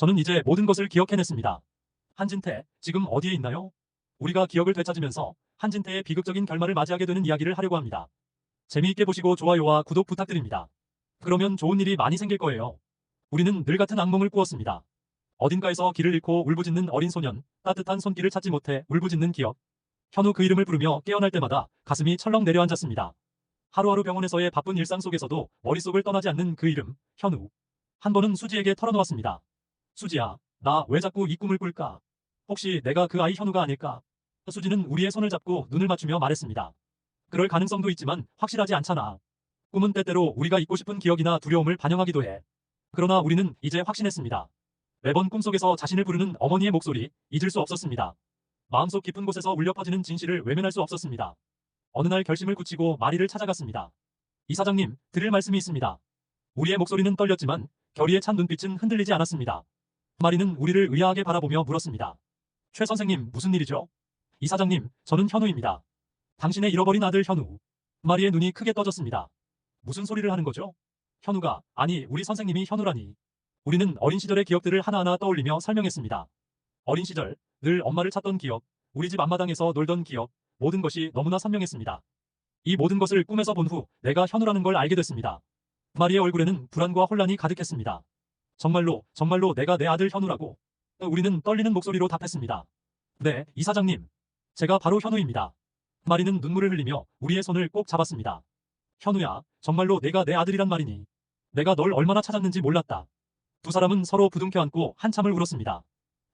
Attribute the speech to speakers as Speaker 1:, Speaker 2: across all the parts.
Speaker 1: 저는 이제 모든 것을 기억해냈습니다. 한진태, 지금 어디에 있나요? 우리가 기억을 되찾으면서 한진태의 비극적인 결말을 맞이하게 되는 이야기를 하려고 합니다. 재미있게 보시고 좋아요와 구독 부탁드립니다. 그러면 좋은 일이 많이 생길 거예요. 우리는 늘 같은 악몽을 꾸었습니다. 어딘가에서 길을 잃고 울부짖는 어린 소년, 따뜻한 손길을 찾지 못해 울부짖는 기억. 현우 그 이름을 부르며 깨어날 때마다 가슴이 철렁 내려앉았습니다. 하루하루 병원에서의 바쁜 일상 속에서도 머릿속을 떠나지 않는 그 이름, 현우. 한 번은 수지에게 털어놓았습니다. 수지야, 나 왜 자꾸 이 꿈을 꿀까? 혹시 내가 그 아이 현우가 아닐까? 수지는 우리의 손을 잡고 눈을 맞추며 말했습니다. 그럴 가능성도 있지만 확실하지 않잖아. 꿈은 때때로 우리가 잊고 싶은 기억이나 두려움을 반영하기도 해. 그러나 우리는 이제 확신했습니다. 매번 꿈속에서 자신을 부르는 어머니의 목소리 잊을 수 없었습니다. 마음속 깊은 곳에서 울려 퍼지는 진실을 외면할 수 없었습니다. 어느 날 결심을 굳히고 마리를 찾아갔습니다. 이사장님, 드릴 말씀이 있습니다. 우리의 목소리는 떨렸지만 결의에 찬 눈빛은 흔들리지 않았습니다. 마리는 우리를 의아하게 바라보며 물었습니다. 최 선생님, 무슨 일이죠? 이사장님, 저는 현우입니다. 당신의 잃어버린 아들 현우. 마리의 눈이 크게 떠졌습니다. 무슨 소리를 하는 거죠? 현우가, 아니, 우리 선생님이 현우라니. 우리는 어린 시절의 기억들을 하나하나 떠올리며 설명했습니다. 어린 시절, 늘 엄마를 찾던 기억, 우리 집 앞마당에서 놀던 기억, 모든 것이 너무나 선명했습니다. 이 모든 것을 꿈에서 본 후 내가 현우라는 걸 알게 됐습니다. 마리의 얼굴에는 불안과 혼란이 가득했습니다. 정말로, 정말로 내가 내 아들 현우라고. 우리는 떨리는 목소리로 답했습니다. 네, 이사장님. 제가 바로 현우입니다. 마리는 눈물을 흘리며 우리의 손을 꼭 잡았습니다. 현우야, 정말로 내가 내 아들이란 말이니. 내가 널 얼마나 찾았는지 몰랐다. 두 사람은 서로 부둥켜 안고 한참을 울었습니다.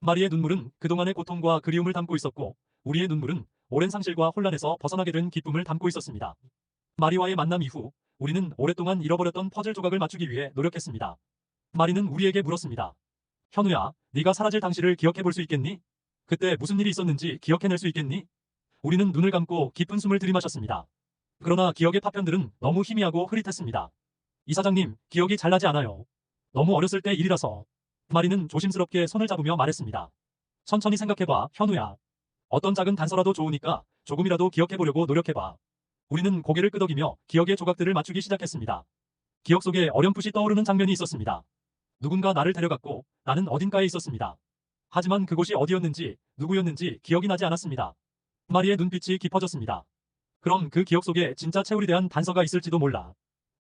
Speaker 1: 마리의 눈물은 그동안의 고통과 그리움을 담고 있었고, 우리의 눈물은 오랜 상실과 혼란에서 벗어나게 된 기쁨을 담고 있었습니다. 마리와의 만남 이후, 우리는 오랫동안 잃어버렸던 퍼즐 조각을 맞추기 위해 노력했습니다. 마리는 우리에게 물었습니다. 현우야, 네가 사라질 당시를 기억해 볼 수 있겠니? 그때 무슨 일이 있었는지 기억해낼 수 있겠니? 우리는 눈을 감고 깊은 숨을 들이마셨습니다. 그러나 기억의 파편들은 너무 희미하고 흐릿했습니다. 이사장님, 기억이 잘 나지 않아요. 너무 어렸을 때 일이라서. 마리는 조심스럽게 손을 잡으며 말했습니다. 천천히 생각해봐, 현우야. 어떤 작은 단서라도 좋으니까 조금이라도 기억해보려고 노력해봐. 우리는 고개를 끄덕이며 기억의 조각들을 맞추기 시작했습니다. 기억 속에 어렴풋이 떠오르는 장면이 있었습니다. 누군가 나를 데려갔고 나는 어딘가에 있었습니다. 하지만 그곳이 어디였는지 누구였는지 기억이 나지 않았습니다. 마리의 눈빛이 깊어졌습니다. 그럼 그 기억 속에 진짜 채울이 대한 단서가 있을지도 몰라.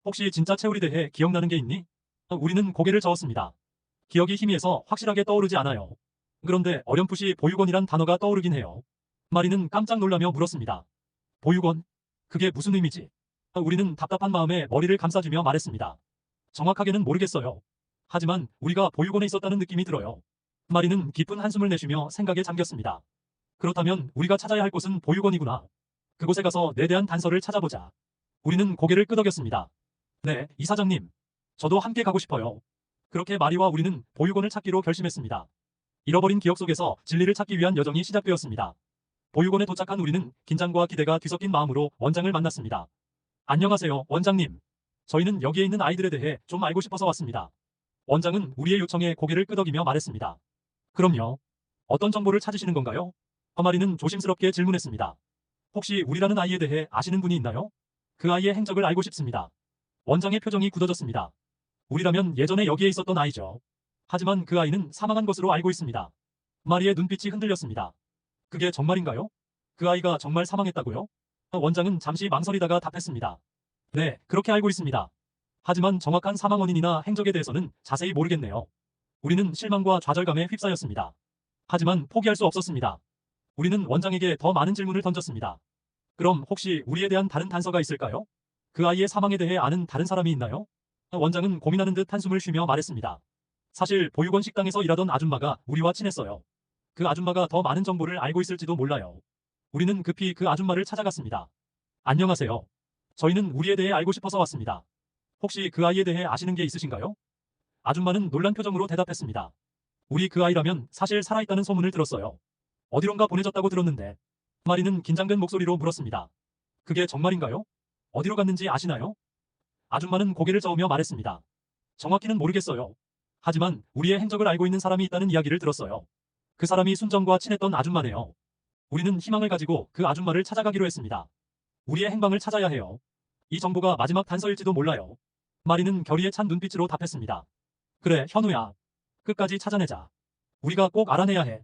Speaker 1: 혹시 진짜 채울이 대해 기억나는 게 있니? 우리는 고개를 저었습니다. 기억이 희미해서 확실하게 떠오르지 않아요. 그런데 어렴풋이 보육원이란 단어가 떠오르긴 해요. 마리는 깜짝 놀라며 물었습니다. 보육원? 그게 무슨 의미지? 우리는 답답한 마음에 머리를 감싸주며 말했습니다. 정확하게는 모르겠어요. 하지만 우리가 보육원에 있었다는 느낌이 들어요. 마리는 깊은 한숨을 내쉬며 생각에 잠겼습니다. 그렇다면 우리가 찾아야 할 곳은 보육원이구나. 그곳에 가서 내 대한 단서를 찾아보자. 우리는 고개를 끄덕였습니다. 네, 이사장님. 저도 함께 가고 싶어요. 그렇게 마리와 우리는 보육원을 찾기로 결심했습니다. 잃어버린 기억 속에서 진리를 찾기 위한 여정이 시작되었습니다. 보육원에 도착한 우리는 긴장과 기대가 뒤섞인 마음으로 원장을 만났습니다. 안녕하세요, 원장님. 저희는 여기에 있는 아이들에 대해 좀 알고 싶어서 왔습니다. 원장은 우리의 요청에 고개를 끄덕이며 말했습니다. 그럼요. 어떤 정보를 찾으시는 건가요? 허마리는 조심스럽게 질문했습니다. 혹시 우리라는 아이에 대해 아시는 분이 있나요? 그 아이의 행적을 알고 싶습니다. 원장의 표정이 굳어졌습니다. 우리라면 예전에 여기에 있었던 아이죠. 하지만 그 아이는 사망한 것으로 알고 있습니다. 마리의 눈빛이 흔들렸습니다. 그게 정말인가요? 그 아이가 정말 사망했다고요? 원장은 잠시 망설이다가 답했습니다. 네, 그렇게 알고 있습니다. 하지만 정확한 사망 원인이나 행적에 대해서는 자세히 모르겠네요. 우리는 실망과 좌절감에 휩싸였습니다. 하지만 포기할 수 없었습니다. 우리는 원장에게 더 많은 질문을 던졌습니다. 그럼 혹시 우리에 대한 다른 단서가 있을까요? 그 아이의 사망에 대해 아는 다른 사람이 있나요? 원장은 고민하는 듯 한숨을 쉬며 말했습니다. 사실 보육원 식당에서 일하던 아줌마가 우리와 친했어요. 그 아줌마가 더 많은 정보를 알고 있을지도 몰라요. 우리는 급히 그 아줌마를 찾아갔습니다. 안녕하세요. 저희는 우리에 대해 알고 싶어서 왔습니다. 혹시 그 아이에 대해 아시는 게 있으신가요? 아줌마는 놀란 표정으로 대답했습니다. 우리 그 아이라면 사실 살아있다는 소문을 들었어요. 어디론가 보내졌다고 들었는데. 마리는 긴장된 목소리로 물었습니다. 그게 정말인가요? 어디로 갔는지 아시나요? 아줌마는 고개를 저으며 말했습니다. 정확히는 모르겠어요. 하지만 우리의 행적을 알고 있는 사람이 있다는 이야기를 들었어요. 그 사람이 순정과 친했던 아줌마네요. 우리는 희망을 가지고 그 아줌마를 찾아가기로 했습니다. 우리의 행방을 찾아야 해요. 이 정보가 마지막 단서일지도 몰라요. 마리는 결의에 찬 눈빛으로 답했습니다. 그래, 현우야. 끝까지 찾아내자. 우리가 꼭 알아내야 해.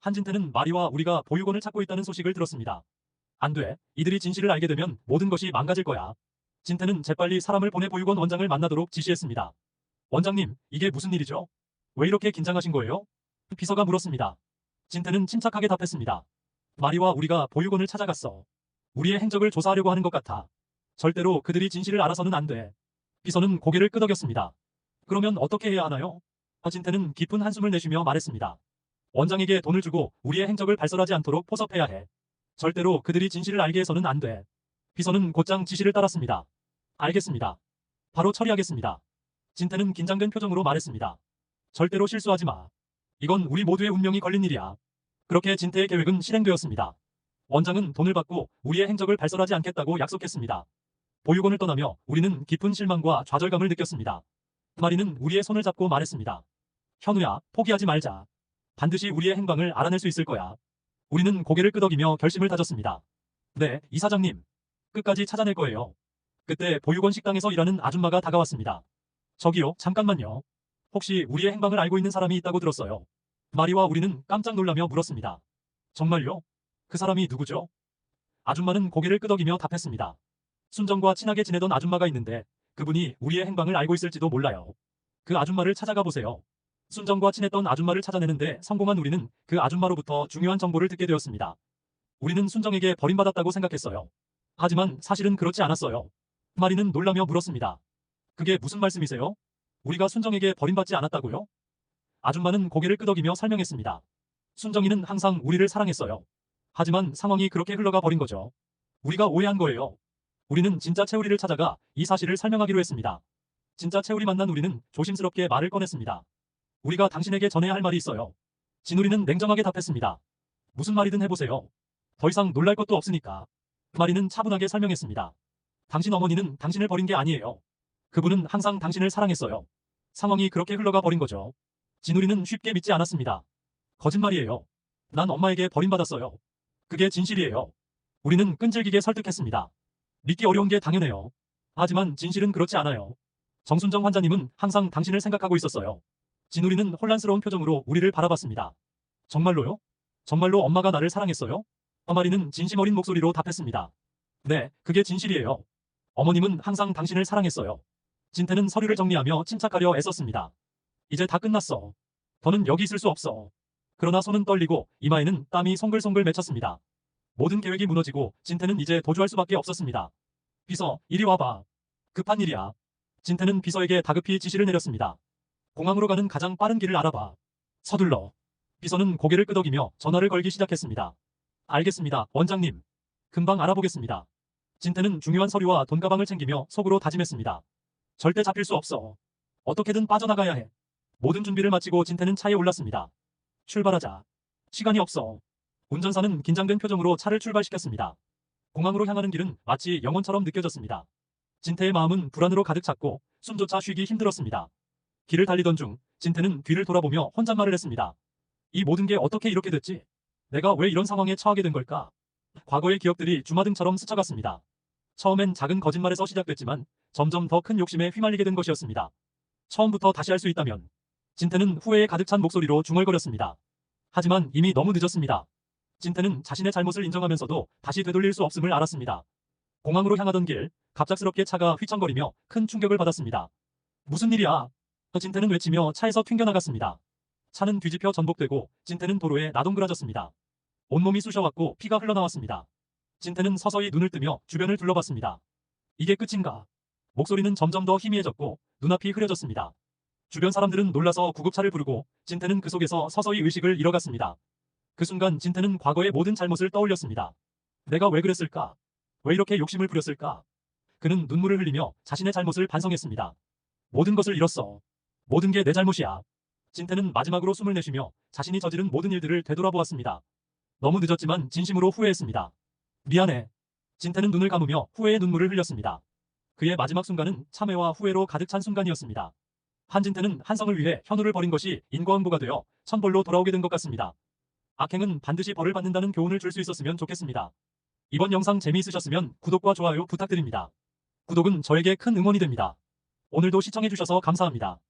Speaker 1: 한진태는 마리와 우리가 보육원을 찾고 있다는 소식을 들었습니다. 안 돼. 이들이 진실을 알게 되면 모든 것이 망가질 거야. 진태는 재빨리 사람을 보내 보육원 원장을 만나도록 지시했습니다. 원장님, 이게 무슨 일이죠? 왜 이렇게 긴장하신 거예요? 비서가 물었습니다. 진태는 침착하게 답했습니다. 마리와 우리가 보육원을 찾아갔어. 우리의 행적을 조사하려고 하는 것 같아. 절대로 그들이 진실을 알아서는 안 돼. 비서는 고개를 끄덕였습니다. 그러면 어떻게 해야 하나요? 진태는 깊은 한숨을 내쉬며 말했습니다. 원장에게 돈을 주고 우리의 행적을 발설하지 않도록 포섭해야 해. 절대로 그들이 진실을 알게 해서는 안 돼. 비서는 곧장 지시를 따랐습니다. 알겠습니다. 바로 처리하겠습니다. 진태는 긴장된 표정으로 말했습니다. 절대로 실수하지 마. 이건 우리 모두의 운명이 걸린 일이야. 그렇게 진태의 계획은 실행되었습니다. 원장은 돈을 받고 우리의 행적을 발설하지 않겠다고 약속했습니다. 보육원을 떠나며 우리는 깊은 실망과 좌절감을 느꼈습니다. 마리는 우리의 손을 잡고 말했습니다. 현우야, 포기하지 말자. 반드시 우리의 행방을 알아낼 수 있을 거야. 우리는 고개를 끄덕이며 결심을 다졌습니다. 네, 이사장님. 끝까지 찾아낼 거예요. 그때 보육원 식당에서 일하는 아줌마가 다가왔습니다. 저기요, 잠깐만요. 혹시 우리의 행방을 알고 있는 사람이 있다고 들었어요. 마리와 우리는 깜짝 놀라며 물었습니다. 정말요? 그 사람이 누구죠? 아줌마는 고개를 끄덕이며 답했습니다. 순정과 친하게 지내던 아줌마가 있는데 그분이 우리의 행방을 알고 있을지도 몰라요. 그 아줌마를 찾아가 보세요. 순정과 친했던 아줌마를 찾아내는데 성공한 우리는 그 아줌마로부터 중요한 정보를 듣게 되었습니다. 우리는 순정에게 버림받았다고 생각했어요. 하지만 사실은 그렇지 않았어요. 마리는 놀라며 물었습니다. 그게 무슨 말씀이세요? 우리가 순정에게 버림받지 않았다고요? 아줌마는 고개를 끄덕이며 설명했습니다. 순정이는 항상 우리를 사랑했어요. 하지만 상황이 그렇게 흘러가 버린 거죠. 우리가 오해한 거예요. 우리는 진짜 채우리를 찾아가 이 사실을 설명하기로 했습니다. 진짜 채우리 만난 우리는 조심스럽게 말을 꺼냈습니다. 우리가 당신에게 전해야 할 말이 있어요. 진우리는 냉정하게 답했습니다. 무슨 말이든 해보세요. 더 이상 놀랄 것도 없으니까. 마리는 차분하게 설명했습니다. 당신 어머니는 당신을 버린 게 아니에요. 그분은 항상 당신을 사랑했어요. 상황이 그렇게 흘러가 버린 거죠. 진우리는 쉽게 믿지 않았습니다. 거짓말이에요. 난 엄마에게 버림받았어요. 그게 진실이에요. 우리는 끈질기게 설득했습니다. 믿기 어려운 게 당연해요. 하지만 진실은 그렇지 않아요. 정순정 환자님은 항상 당신을 생각하고 있었어요. 진우리는 혼란스러운 표정으로 우리를 바라봤습니다. 정말로요? 정말로 엄마가 나를 사랑했어요? 어마리는 진심 어린 목소리로 답했습니다. 네, 그게 진실이에요. 어머님은 항상 당신을 사랑했어요. 진태는 서류를 정리하며 침착하려 애썼습니다. 이제 다 끝났어. 더는 여기 있을 수 없어. 그러나 손은 떨리고 이마에는 땀이 송글송글 맺혔습니다. 모든 계획이 무너지고 진태는 이제 도주할 수밖에 없었습니다. 비서, 이리 와봐. 급한 일이야. 진태는 비서에게 다급히 지시를 내렸습니다. 공항으로 가는 가장 빠른 길을 알아봐. 서둘러. 비서는 고개를 끄덕이며 전화를 걸기 시작했습니다. 알겠습니다, 원장님. 금방 알아보겠습니다. 진태는 중요한 서류와 돈 가방을 챙기며 속으로 다짐했습니다. 절대 잡힐 수 없어. 어떻게든 빠져나가야 해. 모든 준비를 마치고 진태는 차에 올랐습니다. 출발하자. 시간이 없어. 운전사는 긴장된 표정으로 차를 출발시켰습니다. 공항으로 향하는 길은 마치 영원처럼 느껴졌습니다. 진태의 마음은 불안으로 가득 찼고 숨조차 쉬기 힘들었습니다. 길을 달리던 중 진태는 뒤를 돌아보며 혼잣말을 했습니다. 이 모든 게 어떻게 이렇게 됐지? 내가 왜 이런 상황에 처하게 된 걸까? 과거의 기억들이 주마등처럼 스쳐갔습니다. 처음엔 작은 거짓말에서 시작됐지만 점점 더 큰 욕심에 휘말리게 된 것이었습니다. 처음부터 다시 할 수 있다면 진태는 후회에 가득 찬 목소리로 중얼거렸습니다. 하지만 이미 너무 늦었습니다. 진태는 자신의 잘못을 인정하면서도 다시 되돌릴 수 없음을 알았습니다. 공항으로 향하던 길, 갑작스럽게 차가 휘청거리며 큰 충격을 받았습니다. 무슨 일이야? 진태는 외치며 차에서 튕겨나갔습니다. 차는 뒤집혀 전복되고 진태는 도로에 나동그라졌습니다. 온몸이 쑤셔왔고 피가 흘러나왔습니다. 진태는 서서히 눈을 뜨며 주변을 둘러봤습니다. 이게 끝인가? 목소리는 점점 더 희미해졌고 눈앞이 흐려졌습니다. 주변 사람들은 놀라서 구급차를 부르고 진태는 그 속에서 서서히 의식을 잃어갔습니다. 그 순간 진태는 과거의 모든 잘못을 떠올렸습니다. 내가 왜 그랬을까? 왜 이렇게 욕심을 부렸을까? 그는 눈물을 흘리며 자신의 잘못을 반성했습니다. 모든 것을 잃었어. 모든 게 내 잘못이야. 진태는 마지막으로 숨을 내쉬며 자신이 저지른 모든 일들을 되돌아보았습니다. 너무 늦었지만 진심으로 후회했습니다. 미안해. 진태는 눈을 감으며 후회의 눈물을 흘렸습니다. 그의 마지막 순간은 참회와 후회로 가득 찬 순간이었습니다. 한진태는 한성을 위해 현우를 버린 것이 인과응보가 되어 천벌로 돌아오게 된 것 같습니다. 악행은 반드시 벌을 받는다는 교훈을 줄 수 있었으면 좋겠습니다. 이번 영상 재미있으셨으면 구독과 좋아요 부탁드립니다. 구독은 저에게 큰 응원이 됩니다. 오늘도 시청해주셔서 감사합니다.